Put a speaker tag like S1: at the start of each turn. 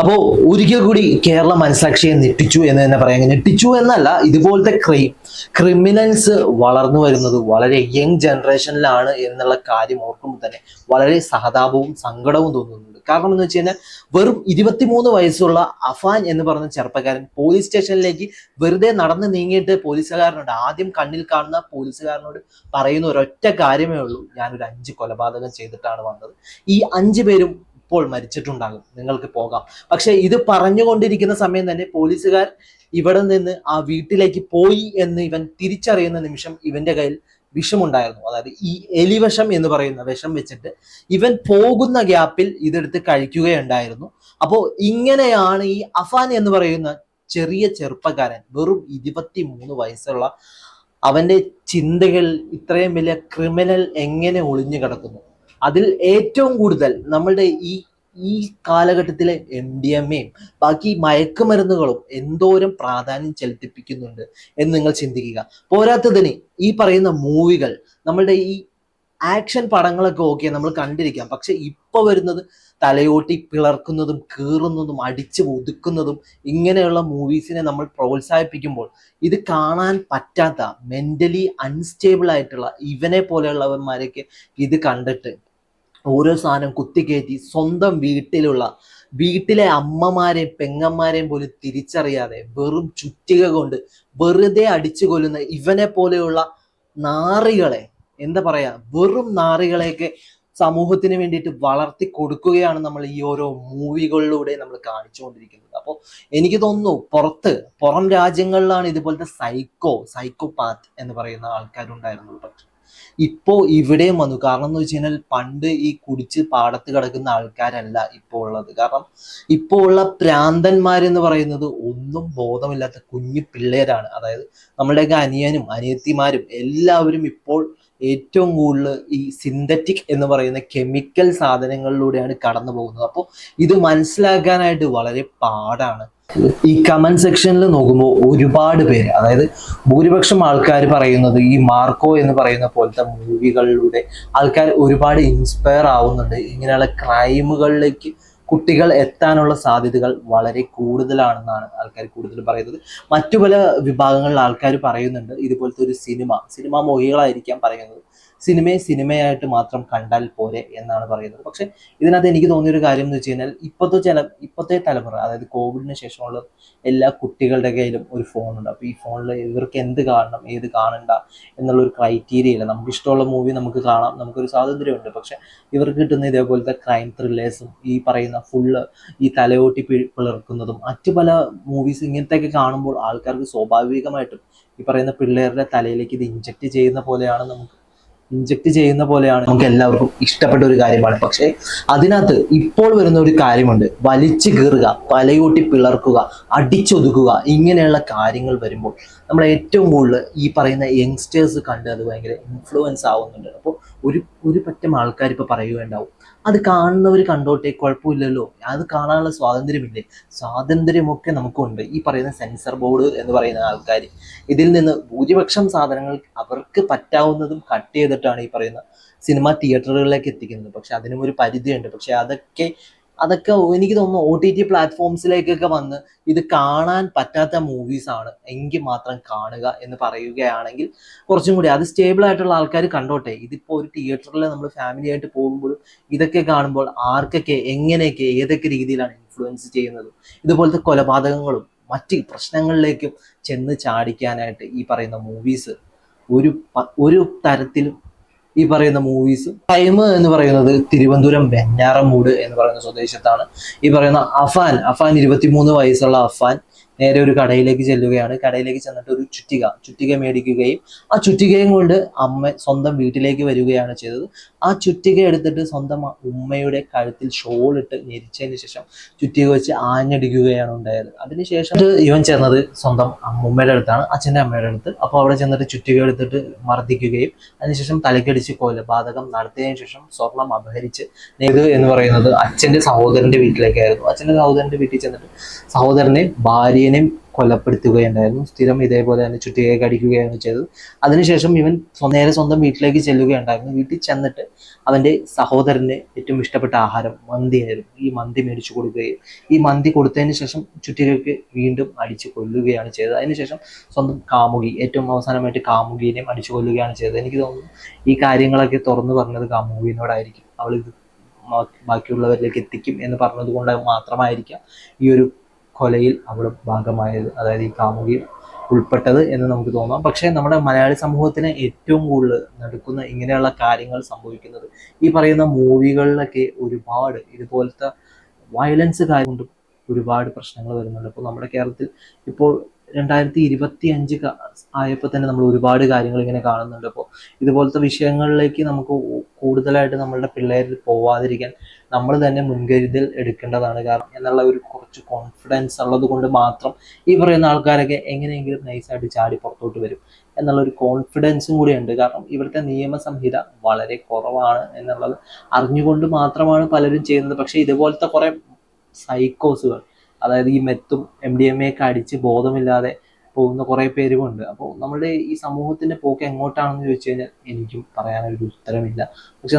S1: അപ്പോൾ ഒരിക്കൽ കൂടി കേരള മനസാക്ഷിയെ ഞെട്ടിച്ചു എന്ന് തന്നെ പറയാം. ഞെട്ടിച്ചു എന്നല്ല ഇതുപോലത്തെ ക്രൈം ക്രിമിനൽസ് വളർന്നു വരുന്നത് വളരെ യങ് ജനറേഷനിലാണ് എന്നുള്ള കാര്യം ഓർക്കുമ്പോൾ തന്നെ വളരെ സഹതാപവും സങ്കടവും തോന്നുന്നുണ്ട്. കാരണം എന്ന് വെച്ച് കഴിഞ്ഞാൽ വെറും ഇരുപത്തിമൂന്ന് വയസ്സുള്ള അഫാൻ എന്ന് പറഞ്ഞ ചെറുപ്പക്കാരൻ പോലീസ് സ്റ്റേഷനിലേക്ക് വെറുതെ നടന്ന് നീങ്ങിയിട്ട് പോലീസുകാരനോട് ആദ്യം കണ്ണിൽ കാണുന്ന പോലീസുകാരനോട് പറയുന്ന ഒരൊറ്റ കാര്യമേ ഉള്ളൂ. ഞാനൊരു അഞ്ച് കൊലപാതകം ചെയ്തിട്ടാണ് വന്നത്. ഈ അഞ്ച് പേരും ഇപ്പോൾ മരിച്ചിട്ടുണ്ടാകും. നിങ്ങൾക്ക് പോകാം. പക്ഷെ ഇത് പറഞ്ഞുകൊണ്ടിരിക്കുന്ന സമയം തന്നെ പോലീസുകാർ ഇവിടെ നിന്ന് ആ വീട്ടിലേക്ക് പോയി എന്ന് ഇവൻ തിരിച്ചറിയുന്ന നിമിഷം ഇവന്റെ കയ്യിൽ വിഷമുണ്ടായിരുന്നു. അതായത് ഈ എലിവിഷം എന്ന് പറയുന്ന വിഷം വെച്ചിട്ട് ഇവൻ പോകുന്ന ഗ്യാപ്പിൽ ഇതെടുത്ത് കഴിക്കുകയുണ്ടായിരുന്നു. അപ്പോൾ ഇങ്ങനെയാണ് ഈ അഫാൻ എന്ന് പറയുന്ന ചെറിയ ചെറുപ്പക്കാരൻ വെറും ഇരുപത്തി മൂന്ന് വയസ്സുള്ള അവന്റെ ചിന്തകൾ ഇത്രയും വലിയ ക്രിമിനൽ എങ്ങനെ ഒളിഞ്ഞു കിടക്കുന്നു? അതിൽ ഏറ്റവും കൂടുതൽ നമ്മളുടെ ഈ ഈ കാലഘട്ടത്തിലെ എം ഡി എം എയും ബാക്കി മയക്കുമരുന്നുകളും എന്തോരം പ്രാധാന്യം ചെലുത്തിപ്പിക്കുന്നുണ്ട് എന്ന് നിങ്ങൾ ചിന്തിക്കുക. പോരാത്തതിന് ഈ പറയുന്ന മൂവികൾ നമ്മളുടെ ഈ ആക്ഷൻ പടങ്ങളൊക്കെ ഓക്കെ നമ്മൾ കണ്ടിരിക്കാം. പക്ഷെ ഇപ്പൊ വരുന്നത് തലയോട്ടി പിളർക്കുന്നതും കീറുന്നതും അടിച്ച് ഒതുക്കുന്നതും ഇങ്ങനെയുള്ള മൂവീസിനെ നമ്മൾ പ്രോത്സാഹിപ്പിക്കുമ്പോൾ ഇത് കാണാൻ പറ്റാത്ത മെന്റലി അൺസ്റ്റേബിൾ ആയിട്ടുള്ള ഇവനെ പോലെയുള്ളവന്മാരൊക്കെ ഇത് കണ്ടിട്ട് ഓരോ സാധനം കുത്തിക്കയറ്റി സ്വന്തം വീട്ടിലുള്ള വീട്ടിലെ അമ്മമാരെയും പെങ്ങന്മാരെയും പോലും തിരിച്ചറിയാതെ വെറും ചുറ്റിക കൊണ്ട് വെറുതെ അടിച്ചു കൊല്ലുന്ന ഇവനെ പോലെയുള്ള നാറികളെ എന്താ പറയാ വെറും നാറികളെയൊക്കെ സമൂഹത്തിന് വേണ്ടിയിട്ട് വളർത്തി കൊടുക്കുകയാണ് നമ്മൾ ഈ ഓരോ മൂവികളിലൂടെ നമ്മൾ കാണിച്ചുകൊണ്ടിരിക്കുന്നത്. അപ്പോൾ എനിക്ക് തോന്നുന്നു പുറത്ത് പുറം രാജ്യങ്ങളിലാണ് ഇതുപോലത്തെ സൈക്കോ സൈക്കോപാത്ത് എന്ന് പറയുന്ന ആൾക്കാരുണ്ടായിരുന്നുള്ളൂ പക്ഷെ ഇപ്പോ ഇവിടെയും വന്നു. കാരണം എന്ന് വെച്ച് കഴിഞ്ഞാൽ പണ്ട് ഈ കുടിച്ച് പാടത്ത് കിടക്കുന്ന ആൾക്കാരല്ല ഇപ്പോൾ ഉള്ളത്. കാരണം ഇപ്പോൾ ഉള്ള പ്രാന്തന്മാരെന്ന് പറയുന്നത് ഒന്നും ബോധമില്ലാത്ത കുഞ്ഞു പിള്ളേരാണ്. അതായത് നമ്മളുടെയൊക്കെ അനിയനും അനിയത്തിമാരും എല്ലാവരും ഇപ്പോൾ ഏറ്റവും കൂടുതൽ ഈ സിന്തറ്റിക് എന്ന് പറയുന്ന കെമിക്കൽ സാധനങ്ങളിലൂടെയാണ് കടന്നു പോകുന്നത്. അപ്പോൾ ഇത് മനസ്സിലാക്കാനായിട്ട് വളരെ പാടാണ്. ഈ കമന്റ് സെക്ഷനിൽ നോക്കുമ്പോൾ ഒരുപാട് പേര് അതായത് ഭൂരിപക്ഷം ആൾക്കാർ പറയുന്നത് ഈ മാർക്കോ എന്ന് പറയുന്ന പോലത്തെ മൂവികളിലൂടെ ആൾക്കാർ ഒരുപാട് ഇൻസ്പയർ ആവുന്നുണ്ട്. ഇങ്ങനെയുള്ള ക്രൈമുകളിലേക്ക് കുട്ടികൾ എത്താനുള്ള സാധ്യതകൾ വളരെ കൂടുതലാണെന്നാണ് ആൾക്കാർ കൂടുതൽ പറയുന്നത്. മറ്റു പല വിഭാഗങ്ങളിൽ ആൾക്കാർ പറയുന്നുണ്ട് ഇതുപോലത്തെ ഒരു സിനിമ സിനിമ മോഹികളായിരിക്കാം പറയുന്നത്. സിനിമയെ സിനിമയായിട്ട് മാത്രം കണ്ടാൽ പോരെ എന്നാണ് പറയുന്നത്. പക്ഷെ ഇതിനകത്ത് എനിക്ക് തോന്നിയ ഒരു കാര്യം എന്ന് വെച്ച് കഴിഞ്ഞാൽ ഇപ്പോഴത്തെ ചില ഇപ്പോഴത്തെ തലമുറ അതായത് കോവിഡിന് ശേഷമുള്ള എല്ലാ കുട്ടികളുടെ കയ്യിലും ഒരു ഫോൺ ഉണ്ട്. അപ്പോൾ ഈ ഫോണിൽ ഇവർക്ക് എന്ത് കാണണം ഏത് കാണണ്ട എന്നുള്ള ഒരു ക്രൈറ്റീരിയ ഇല്ല. നമുക്ക് ഇഷ്ടമുള്ള മൂവി നമുക്ക് കാണാം നമുക്കൊരു സ്വാതന്ത്ര്യമുണ്ട്. പക്ഷെ ഇവർക്ക് കിട്ടുന്ന ഇതേപോലത്തെ ക്രൈം ത്രില്ലേഴ്സും ഈ പറയുന്ന ഫുള്ള് ഈ തലയോട്ടി പിളർക്കുന്നതും മറ്റു പല മൂവീസ് ഇങ്ങനത്തെയൊക്കെ കാണുമ്പോൾ ആൾക്കാർക്ക് സ്വാഭാവികമായിട്ടും ഈ പറയുന്ന പിള്ളേരുടെ തലയിലേക്ക് ഇത് ഇഞ്ചക്ട് ചെയ്യുന്ന പോലെയാണ് നമുക്ക് ഇഞ്ചക്ട് ചെയ്യുന്ന പോലെയാണ്. നമുക്ക് എല്ലാവർക്കും ഇഷ്ടപ്പെട്ട ഒരു കാര്യമാണ്. പക്ഷേ അതിനകത്ത് ഇപ്പോൾ വരുന്ന ഒരു കാര്യമുണ്ട്. വലിച്ചു കീറുക പലയൂട്ടി പിളർക്കുക അടിച്ചൊതുക്കുക ഇങ്ങനെയുള്ള കാര്യങ്ങൾ വരുമ്പോൾ നമ്മൾ ഏറ്റവും കൂടുതൽ ഈ പറയുന്ന യങ്സ്റ്റേഴ്സ് കണ്ട് അത് ഭയങ്കര ഇൻഫ്ലുവൻസ് ആവുന്നുണ്ട്. അപ്പോൾ ഒരു ഒരു പറ്റം ആൾക്കാർ ഇപ്പോൾ പറയുകയുണ്ടാവും. അത് കാണുന്നവർ കണ്ടോട്ടെ കുഴപ്പമില്ലല്ലോ. അത് കാണാനുള്ള സ്വാതന്ത്ര്യമില്ലേ? സ്വാതന്ത്ര്യമൊക്കെ നമുക്കുണ്ട്. ഈ പറയുന്ന സെൻസർ ബോർഡ് എന്ന് പറയുന്ന ആൾക്കാർ ഇതിൽ നിന്ന് ഭൂരിപക്ഷം സാധനങ്ങൾ അവർക്ക് പറ്റാവുന്നതും കട്ട് ചെയ്തിട്ടാണ് ഈ പറയുന്ന സിനിമ തിയേറ്ററുകളിലേക്ക് എത്തിക്കുന്നത്. പക്ഷെ അതിനും ഒരു പരിധിയുണ്ട്. പക്ഷെ അതൊക്കെ അതൊക്കെ എനിക്ക് തോന്നുന്നു ഒ ടി ടി പ്ലാറ്റ്ഫോംസിലേക്കൊക്കെ വന്ന് ഇത് കാണാൻ പറ്റാത്ത മൂവീസ് ആണ്. എങ്കിൽ മാത്രം കാണുക എന്ന് പറയുകയാണെങ്കിൽ കുറച്ചും കൂടി അത് സ്റ്റേബിൾ ആയിട്ടുള്ള ആൾക്കാർ കണ്ടോട്ടെ. ഇതിപ്പോൾ ഒരു തിയേറ്ററിൽ നമ്മൾ ഫാമിലി ആയിട്ട് പോകുമ്പോഴും ഇതൊക്കെ കാണുമ്പോൾ ആർക്കൊക്കെ എങ്ങനെയൊക്കെ ഏതൊക്കെ രീതിയിലാണ് ഇൻഫ്ലുവൻസ് ചെയ്യുന്നത്? ഇതുപോലത്തെ കൊലപാതകങ്ങളും മറ്റ് പ്രശ്നങ്ങളിലേക്കും ചെന്ന് ചാടിക്കാനായിട്ട് ഈ പറയുന്ന മൂവീസ് ഒരു ഒരു തരത്തിലും ഈ പറയുന്ന മൂവീസ് ടൈം എന്ന് പറയുന്നത് തിരുവനന്തപുരം വെഞ്ഞാറമൂട് എന്ന് പറയുന്ന സ്വദേശത്താണ്. ഈ പറയുന്ന അഫാൻ അഫാൻ ഇരുപത്തിമൂന്ന് വയസ്സുള്ള അഫാൻ നേരെ ഒരു കടയിലേക്ക് ചെല്ലുകയാണ്. കടയിലേക്ക് ചെന്നിട്ട് ഒരു ചുറ്റിക ചുറ്റിക മേടിക്കുകയും ആ ചുറ്റികയും കൊണ്ട് അമ്മ സ്വന്തം വീട്ടിലേക്ക് വരികയാണ് ചെയ്തത്. ആ ചുറ്റിക എടുത്തിട്ട് സ്വന്തം ഉമ്മയുടെ കഴുത്തിൽ ഷോൾ ഇട്ട് ഞെരിച്ചതിന് ശേഷം ചുറ്റിക വെച്ച് ആഞ്ഞടിക്കുകയാണ് ഉണ്ടായത്. അതിനുശേഷം ഇവൻ ചെന്നത് സ്വന്തം ഉമ്മയുടെ അടുത്താണ് അച്ഛന്റെ അമ്മയുടെ അടുത്ത്. അപ്പോൾ അവിടെ ചെന്നിട്ട് ചുറ്റിക എടുത്തിട്ട് മർദ്ദിക്കുകയും അതിനുശേഷം തലക്കടിച്ച് കൊലപാതകം നടത്തിയതിനു ശേഷം സ്വർണം അപഹരിച്ച് ഇത് എന്ന് പറയുന്നത് അച്ഛന്റെ സഹോദരന്റെ വീട്ടിലേക്കായിരുന്നു. അച്ഛന്റെ സഹോദരന്റെ വീട്ടിൽ ചെന്നിട്ട് സഹോദരനെ ഭാര്യയെ കുട്ടീനെയും കൊലപ്പെടുത്തുകയുണ്ടായിരുന്നു. സ്ഥിരം ഇതേപോലെ തന്നെ ചുറ്റികയെ കടിക്കുകയാണ് ചെയ്തത്. അതിനുശേഷം ഇവൻ നേരെ സ്വന്തം വീട്ടിലേക്ക് ചെല്ലുകയുണ്ടായിരുന്നു. വീട്ടിൽ ചെന്നിട്ട് അവന്റെ സഹോദരന് ഏറ്റവും ഇഷ്ടപ്പെട്ട ആഹാരം മന്തിയായിരുന്നു ഈ മന്തി മേടിച്ചു കൊടുക്കുകയും ഈ മന്തി കൊടുത്തതിന് ശേഷം ചുറ്റികയ്ക്ക് വീണ്ടും അടിച്ചു കൊല്ലുകയാണ് ചെയ്തത്. അതിനുശേഷം സ്വന്തം കാമുകി ഏറ്റവും അവസാനമായിട്ട് കാമുകീനെയും അടിച്ചു കൊല്ലുകയാണ് ചെയ്തത്. എനിക്ക് തോന്നുന്നു ഈ കാര്യങ്ങളൊക്കെ തുറന്നു പറഞ്ഞത് കാമുകിനോടായിരിക്കും. അവൾ ഇത് ബാക്കിയുള്ളവരിലേക്ക് എത്തിക്കും എന്ന് പറഞ്ഞത് കൊണ്ട് മാത്രമായിരിക്കാം ഈ ഒരു കൊലയിൽ അവൾ ഭാഗമായത് അതായത് ഈ കാമുകി ഉൾപ്പെട്ടത് എന്ന് നമുക്ക് തോന്നാം. പക്ഷേ നമ്മുടെ മലയാളി സമൂഹത്തിന് ഏറ്റവും കൂടുതൽ നടക്കുന്ന ഇങ്ങനെയുള്ള കാര്യങ്ങൾ സംഭവിക്കുന്നത് ഈ പറയുന്ന മൂവികളിലൊക്കെ ഒരുപാട് ഇതുപോലത്തെ വയലൻസ് കാര്യം കൊണ്ടും ഒരുപാട് പ്രശ്നങ്ങൾ വരുന്നുണ്ട്. അപ്പോൾ നമ്മുടെ കേരളത്തിൽ ഇപ്പോൾ രണ്ടായിരത്തി ഇരുപത്തി അഞ്ച് ആയപ്പോൾ തന്നെ നമ്മൾ ഒരുപാട് കാര്യങ്ങൾ ഇങ്ങനെ കാണുന്നുണ്ട്. അപ്പോൾ ഇതുപോലത്തെ വിഷയങ്ങളിലേക്ക് നമുക്ക് കൂടുതലായിട്ട് നമ്മളുടെ പിള്ളേരിൽ പോവാതിരിക്കാൻ നമ്മൾ തന്നെ മുൻകരുതൽ എടുക്കേണ്ടതാണ്. കാരണം എന്നുള്ള ഒരു കുറച്ച് കോൺഫിഡൻസ് ഉള്ളത് കൊണ്ട് മാത്രം ഈ പറയുന്ന ആൾക്കാരൊക്കെ എങ്ങനെയെങ്കിലും നൈസായിട്ട് ചാടി പുറത്തോട്ട് വരും എന്നുള്ള ഒരു കോൺഫിഡൻസും കൂടിയുണ്ട് കാരണം ഇവിടുത്തെ നിയമസംഹിത വളരെ കുറവാണ് എന്നുള്ളത് അറിഞ്ഞുകൊണ്ട് മാത്രമാണ് പലരും ചെയ്യുന്നത്. പക്ഷേ ഇതുപോലത്തെ കുറേ സൈക്കോസുകൾ അതായത് ഈ മെത്തും എം ഡി എം എ ഒക്കെ അടിച്ച് ബോധമില്ലാതെ പോകുന്ന കുറേ പേരുമുണ്ട്. അപ്പോൾ നമ്മുടെ ഈ സമൂഹത്തിന്റെ പോക്ക് എങ്ങോട്ടാണെന്ന് ചോദിച്ചു കഴിഞ്ഞാൽ എനിക്കും പറയാനൊരു ഉത്തരമില്ല. പക്ഷെ